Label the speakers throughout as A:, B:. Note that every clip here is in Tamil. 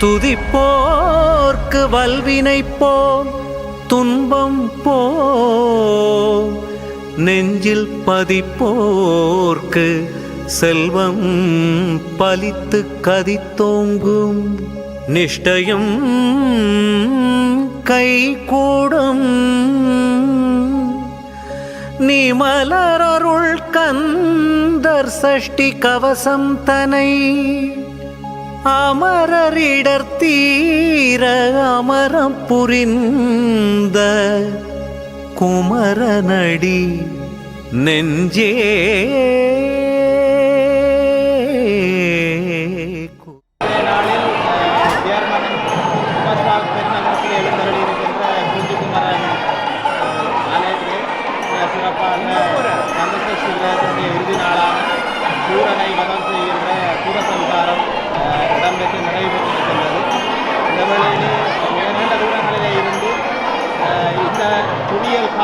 A: துதிப்போர்க்கு வல்வினை போம் துன்பம் போ நெஞ்சில் பதிப்போர்க்கு செல்வம் பலித்து கதித்தோங்கும். நிஷ்டயம் கைகூடும். நீ மலரருள் கந்தர் சஷ்டி கவசம் தனை அமரரிடர் தீர அமரம் புரிந்த குமரநடி நெஞ்சே.
B: சிறப்பாக சந்தோஷ சிவராத்திரியுடைய நாளான சூரனை வதம்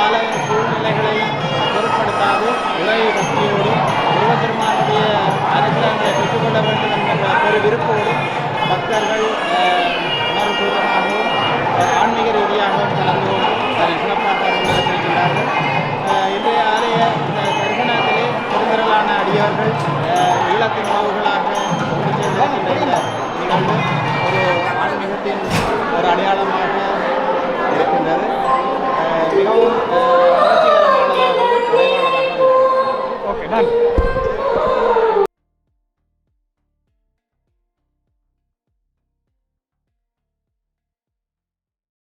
B: கால சூழ்நிலைகளை பொருட்படுத்தாது. உலகை பற்றியோடு முருகப்பெருமானுடைய அனுகிரகங்களை பெற்றுக்கொள்ள வேண்டும் என்ற ஒரு விருப்போடு பக்தர்கள் உணர்வுபூர்வமாகவும் ஆன்மீக ரீதியாகவும் கலந்து கொண்டு சிறப்பாக இருக்கின்றார்கள் இன்றைய ஆலய தரிசனத்திலே பெருந்திரளான அடியார்கள் இல்லத்தின் உணவுகள் None.